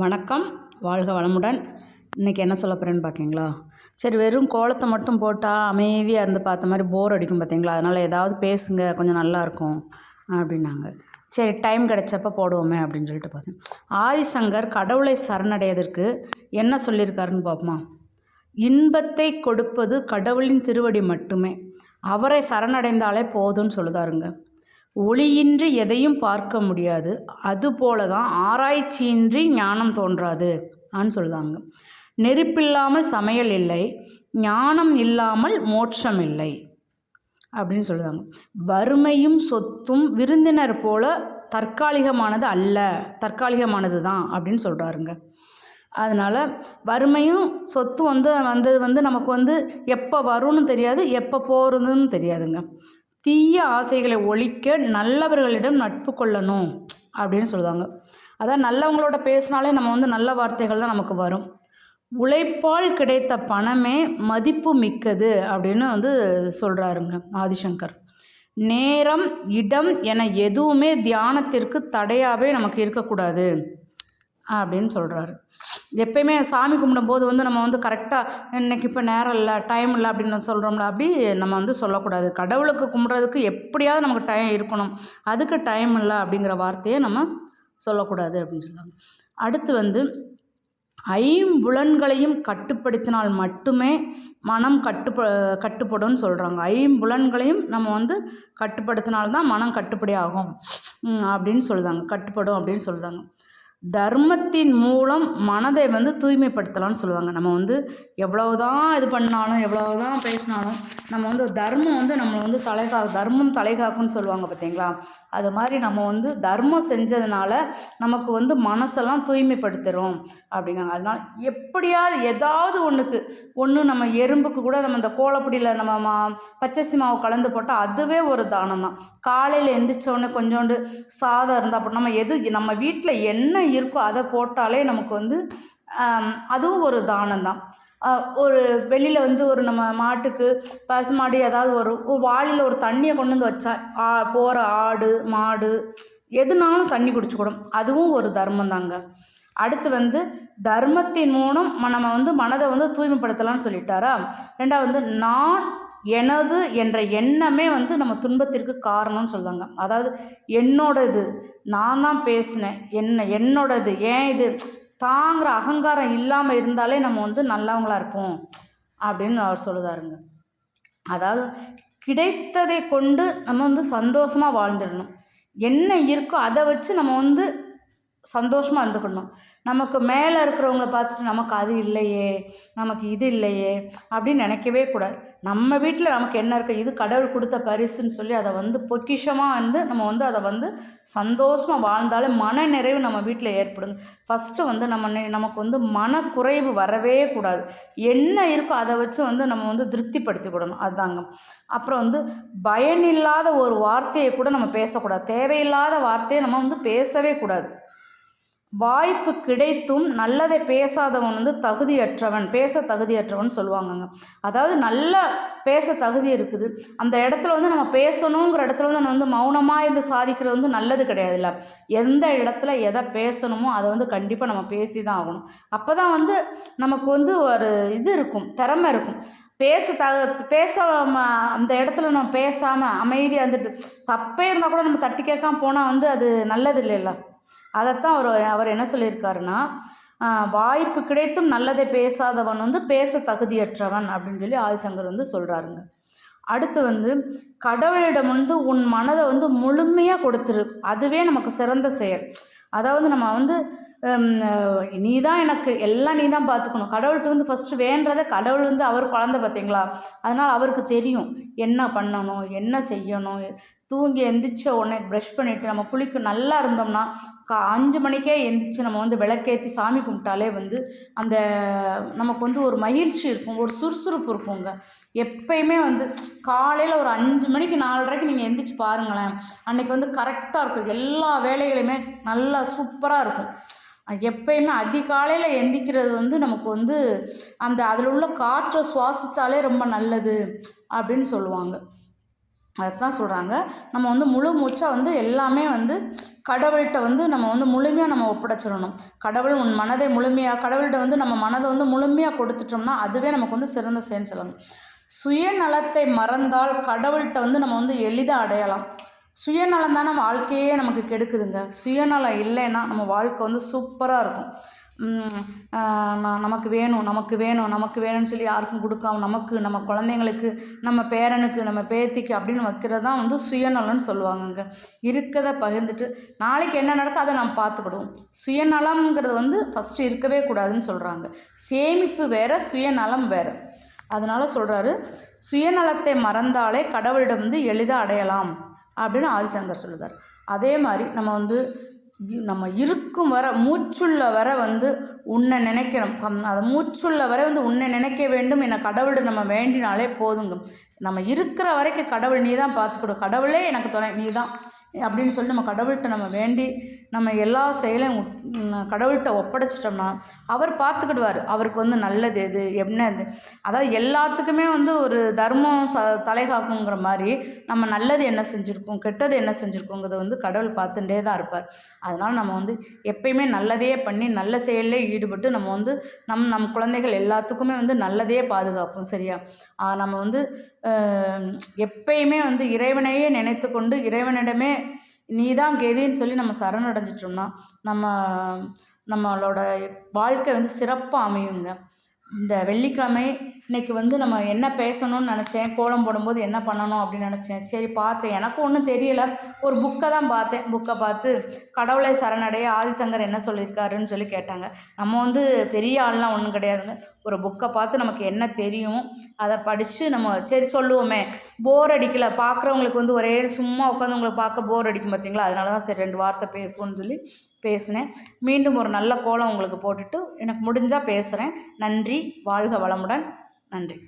வணக்கம். வாழ்க வளமுடன். இன்றைக்கி என்ன சொல்ல போகிறேன்னு பார்க்கிங்களா சரி வெறும் கோலத்தை மட்டும் போட்டால் அமைதியாக இருந்து பார்த்த மாதிரி போர் அடிக்கும் பார்த்தீங்களா அதனால் ஏதாவது பேசுங்க கொஞ்சம் நல்லாயிருக்கும் அப்படின்னாங்க. சரி டைம் கிடைச்சப்ப போடுவோமே அப்படின்னு சொல்லிட்டு பார்த்தேன். ஆதிசங்கர் கடவுளை சரணடையதற்கு என்ன சொல்லியிருக்காருன்னு பார்ப்போமா? இன்பத்தை கொடுப்பது கடவுளின் திருவடி மட்டுமே. அவரை சரணடைந்தாலே போதும்னு சொல்லுதாருங்க. ஒளியின்றி எதையும் பார்க்க முடியாது. அதுபோல தான் ஆராய்ச்சியின்றி ஞானம் தோன்றாது ஆன்னு சொல்லுதாங்க. நெருப்பில்லாமல் சமையல் இல்லை ஞானம் இல்லாமல் மோட்சம் இல்லை அப்படின்னு சொல்லுதாங்க. வறுமையும் சொத்தும் விருந்தினர் போல தற்காலிகமானது அல்ல தற்காலிகமானது தான் அப்படின்னு சொல்கிறாருங்க அதனால் வறுமையும் சொத்தும் வந்து வந்தது வந்து நமக்கு வந்து எப்போ வரும்னு தெரியாது எப்போ போகிறதுன்னு தெரியாதுங்க. தீய ஆசைகளை ஒழிக்க நல்லவர்களிடம் நட்பு கொள்ளணும் அப்படின்னு சொல்லுவாங்க. அதான் நல்லவங்களோட பேசினாலே நம்ம வந்து நல்ல வார்த்தைகள் தான் நமக்கு வரும். உழைப்பால் கிடைத்த பணமே மதிப்பு மிக்கது அப்படின்னு வந்து சொல்கிறாருங்க ஆதிசங்கர். நேரம் இடம் என எதுவுமே தியானத்திற்கு தடையாகவே நமக்கு இருக்கக்கூடாது. அப்படின்னு சொல்கிறாரு எப்பயுமே சாமி கும்பிடும்போது வந்து நம்ம வந்து கரெக்டாக இன்றைக்கி இப்போ நேரம் இல்லை டைம் இல்லை அப்படின்னு சொல்கிறோம்ல அப்படி நம்ம வந்து சொல்லக்கூடாது. கடவுளுக்கு கும்பிட்றதுக்கு எப்படியாவது நமக்கு டைம் இருக்கணும். அதுக்கு டைம் இல்லை அப்படிங்கிற வார்த்தையை நம்ம சொல்லக்கூடாது அப்படின்னு சொல்லுவாங்க அடுத்து வந்து ஐம்புலன்களையும் கட்டுப்படுத்தினால் மட்டுமே மனம் கட்டுப்ப கட்டுப்படும்னு சொல்கிறாங்க ஐம்புலன்களையும் நம்ம வந்து கட்டுப்படுத்தினால்தான் மனம் கட்டுப்படி ஆகும். அப்படின்னு சொல்லுதாங்க கட்டுப்படும் அப்படின்னு சொல்லுதாங்க தர்மத்தின் மூலம் மனதை வந்து தூய்மைப்படுத்தலாம்னு சொல்லுவாங்க. நம்ம வந்து எவ்வளவு தான் இது பண்ணாலும் எவ்வளவு தான் பேசினாலும் நம்ம வந்து தர்மம் வந்து நம்மளை வந்து தலைகா தர்மம் தலைகாக்குன்னு சொல்லுவாங்க பார்த்தீங்களா? அது மாதிரி நம்ம வந்து தர்மம் செஞ்சதுனால நமக்கு வந்து மனசெல்லாம் தூய்மைப்படுத்துகிறோம் அப்படிங்காங்க அதனால் எப்படியாவது ஏதாவது ஒன்றுக்கு ஒன்று நம்ம எறும்புக்கு கூட நம்ம இந்த கோலப்பொடியில் நம்ம மா பச்சரிசி மாவு கலந்து போட்டால் அதுவே ஒரு தானம் தான் காலையில் எந்திரிச்சோடனே கொஞ்சோண்டு சாதம் இருந்தால் அப்போ நம்ம எது நம்ம வீட்டில் என்ன இருக்கோ அதை போட்டாலே நமக்கு வந்து அதுவும் ஒரு தானம் தான் ஒரு வெளியில் வந்து ஒரு நம்ம மாட்டுக்கு பசு மாடு ஏதாவது ஒரு வாளியில் ஒரு தண்ணியை கொண்டு வந்து வச்சா போகிற ஆடு மாடு எதுனாலும் தண்ணி குடிச்சுக்கூடும். அதுவும் ஒரு தர்மம் தாங்க. அடுத்து வந்து தர்மத்தின் மூலம் நம்ம வந்து மனதை வந்து தூய்மைப்படுத்தலாம்னு சொல்லிட்டாரா? ரெண்டாவது வந்து நான் எனது என்ற எண்ணமே வந்து நம்ம துன்பத்திற்கு காரணம்னு சொல்லுவாங்க. அதாவது என்னோடது நான் தான் பேசினேன். என்ன என்னோடது ஏன் இது? தாங்கிற அகங்காரம் இல்லாமல் இருந்தாலே நம்ம வந்து நல்லவங்களாக இருப்போம் அப்படின்னு அவர் சொல்லுதாருங்க. அதாவது கிடைத்ததை கொண்டு நம்ம வந்து சந்தோஷமாக வாழ்ந்துடணும். என்ன இருக்கோ அதை வச்சு நம்ம வந்து சந்தோஷமாக இருந்துக்கணும். நமக்கு மேலே இருக்கிறவங்கள பார்த்துட்டு நமக்கு அது இல்லையே நமக்கு இது இல்லையே அப்படின்னு நினைக்கவே கூடாது. நம்ம வீட்டில் நமக்கு என்ன இருக்குது இது கடவுள் கொடுத்த பரிசுன்னு சொல்லி அதை வந்து பொக்கிஷமாக வந்து நம்ம வந்து அதை வந்து சந்தோஷமாக வாழ்ந்தாலே மன நிறைவு நம்ம வீட்டில் ஏற்படுங்க. ஃபஸ்ட்டு வந்து நம்ம நமக்கு வந்து மனக்குறைவு வரவே கூடாது. என்ன இருக்கோ அதை வச்சு வந்து நம்ம வந்து திருப்திப்படுத்திக்கிடணும் அதுதாங்க அப்புறம் வந்து பயனில்லாத ஒரு வார்த்தையை கூட நம்ம பேசக்கூடாது. தேவையில்லாத வார்த்தையை நம்ம வந்து பேசவே கூடாது. வாய்ப்பு கிடைத்தும் நல்லதை பேசாதவன் வந்து தகுதியற்றவன் பேச தகுதியற்றவன் சொல்லுவாங்கங்க. அதாவது நல்ல பேச தகுதி இருக்குது. அந்த இடத்துல வந்து நம்ம பேசணுங்கிற இடத்துல வந்து நம்ம வந்து மௌனமாக இருந்து சாதிக்கிறது வந்து நல்லது கிடையாதுல்ல. எந்த இடத்துல எதை பேசணுமோ அதை வந்து கண்டிப்பாக நம்ம பேசி தான் ஆகணும். அப்போ தான் வந்து நமக்கு வந்து ஒரு இது இருக்கும் திறமை இருக்கும். பேச த பேச அந்த இடத்துல நம்ம பேசாமல் அமைதியாக இருந்துட்டு தப்பே இருந்தால் கூட நம்ம தட்டி கேட்காம போனால் வந்து அது நல்லது இல்லைல்ல? அதைத்தான் அவர் அவர் என்ன சொல்லியிருக்காருன்னா வாய்ப்பு கிடைத்தும் நல்லதை பேசாதவன் வந்து பேச தகுதியற்றவன் அப்படின்னு சொல்லி ஆதிசங்கர் வந்து சொல்கிறாருங்க அடுத்து வந்து கடவுளிடம் வந்து உன் மனதை வந்து முழுமையாக கொடுத்துரு. அதுவே நமக்கு சிறந்த செயல். அதாவது நம்ம வந்து நீ தான் எனக்கு எல்லாம் நீ தான் பார்த்துக்கணும். கடவுள்கிட்ட வந்து ஃபஸ்ட்டு வேண்டதை கடவுள் வந்து அவர் குழந்த பார்த்தீங்களா? அதனால் அவருக்கு தெரியும். என்ன பண்ணணும் என்ன செய்யணும்? தூங்கி எந்திரிச்ச உடனே ப்ரஷ் பண்ணிவிட்டு நம்ம குளிக்க நல்லா இருந்தோம்னா கா அஞ்சு மணிக்கே எந்திரிச்சு நம்ம வந்து விளக்கேற்றி சாமி கும்பிட்டாலே வந்து அந்த நமக்கு வந்து ஒரு மகிழ்ச்சி இருக்கும் ஒரு சுறுசுறுப்பு இருக்குங்க. எப்பயுமே வந்து காலையில் ஒரு அஞ்சு மணிக்கு நாலரைக்கு நீங்கள் எந்திரிச்சு பாருங்களேன். அன்றைக்கி வந்து கரெக்டாக இருக்கும். எல்லா வேலைகளையுமே நல்லா சூப்பராக இருக்கும். எப்பயுமே அதிகாலையில் எந்திக்கிறது வந்து நமக்கு வந்து அந்த அதில் உள்ள காற்றை சுவாசித்தாலே ரொம்ப நல்லது அப்படின்னு சொல்லுவாங்க. அதைத்தான் சொல்கிறாங்க நம்ம வந்து முழு மூச்சாக வந்து எல்லாமே வந்து கடவுள்கிட்ட வந்து நம்ம வந்து முழுமையாக நம்ம ஒப்படைச்சிடணும். கடவுள் உன் மனதை முழுமையாக கடவுள்கிட்ட வந்து நம்ம மனதை வந்து முழுமையாக கொடுத்துட்டோம்னா அதுவே நமக்கு வந்து சிறந்த செயல் சொல்லணும் சுயநலத்தை மறந்தால் கடவுள்கிட்ட வந்து நம்ம வந்து எளிதாக அடையலாம். சுயநலம் தானே வாழ்க்கையே நமக்கு கெடுக்குதுங்க. சுயநலம் இல்லைன்னா நம்ம வாழ்க்கை வந்து சூப்பராக இருக்கும். நமக்கு வேணும் நமக்கு வேணும் நமக்கு வேணும்னு சொல்லி யாருக்கும் கொடுக்காம நமக்கு நம்ம குழந்தைங்களுக்கு நம்ம பேரனுக்கு நம்ம பேத்திக்கு அப்படின்னு வைக்கிறது தான் வந்து சுயநலம்னு சொல்லுவாங்கங்க. இருக்கிறத பகிர்ந்துட்டு நாளைக்கு என்ன நடக்கும் அதை நம்ம பார்த்துக்கிடுவோம். சுயநலம்ங்கிறது வந்து ஃபஸ்ட்டு இருக்கவே கூடாதுன்னு சொல்கிறாங்க சேமிப்பு வேறு சுயநலம் வேற. அதனால் சொல்கிறாரு சுயநலத்தை மறந்தாலே கடவுளிடம் வந்து எளிதாக அடையலாம். அப்படின்னு ஆதிசங்கர் சொல்லுதார். அதே மாதிரி நம்ம வந்து நம்ம இருக்கும் வர மூச்சுள்ள வர வந்து உன்னை நினைக்கணும். கம் அதை மூச்சுள்ள வரை வந்து உன்னை நினைக்க வேண்டும் என கடவுள்கிட்ட நம்ம வேண்டினாலே போதுங்க. நம்ம இருக்கிற வரைக்கும் கடவுள் நீ தான் பார்த்துக்கணும். கடவுளே எனக்கு துணை நீ தான் அப்படின்னு சொல்லி நம்ம கடவுள்கிட்ட நம்ம வேண்டி நம்ம எல்லா செயலையும் கடவுள்கிட்ட ஒப்படைச்சிட்டோம்னா அவர் பார்த்துக்கிடுவார். அவருக்கு வந்து நல்லது எது என்ன இது அதாவது எல்லாத்துக்குமே வந்து ஒரு தர்மம் ச தலை காக்குங்கிற மாதிரி நம்ம நல்லது என்ன செஞ்சுருக்கோம் கெட்டது என்ன செஞ்சுருக்கோங்கிறத வந்து கடவுள் பார்த்துட்டே தான் இருப்பார். அதனால் நம்ம வந்து எப்பயுமே நல்லதே பண்ணி நல்ல செயல்லே ஈடுபட்டு நம்ம வந்து நம் நம் குழந்தைகள் எல்லாத்துக்குமே வந்து நல்லதே பாதுகாப்போம் சரியா? நம்ம வந்து எப்பயுமே வந்து இறைவனையே நினைத்து கொண்டு இறைவனிடமே நீ தான் கெதின்னு சொல்லி நம்ம சரணடைஞ்சிட்டோம்னா நம்ம நம்மளோட வாழ்க்கை வந்து சிறப்பாக அமையுங்க. இந்த வெள்ளிக்கிழமை இன்னைக்கு வந்து நம்ம என்ன பேசணும்னு நினச்சேன் கோலம் போடும்போது என்ன பண்ணணும் அப்படின்னு நினச்சேன். சரி பார்த்தேன். எனக்கும் ஒன்றும் தெரியல. ஒரு புக்கை தான் பார்த்தேன். புக்கை பார்த்து கடவுளை சரணடைய ஆதிசங்கர் என்ன சொல்லியிருக்காருன்னு சொல்லி கேட்டாங்க. நம்ம வந்து பெரிய ஆள்லாம் ஒன்றும் கிடையாதுங்க. ஒரு புக்கை பார்த்து நமக்கு என்ன தெரியும் அதை படித்து நம்ம சரி சொல்லுவோமே. போர் அடிக்கல. பார்க்குறவங்களுக்கு வந்து ஒரே சும்மா உட்காந்து உங்களுக்கு பார்க்க போர் அடிக்கும் பார்த்தீங்களா அதனால தான் சரி ரெண்டு வார்த்தை பேசுவோம்னு சொல்லி பேசினேன். மீண்டும் ஒரு நல்ல கோலம் உங்களுக்கு போட்டுட்டு எனக்கு முடிஞ்சால் பேசுகிறேன் நன்றி. வாழ்க வளமுடன். நன்றி.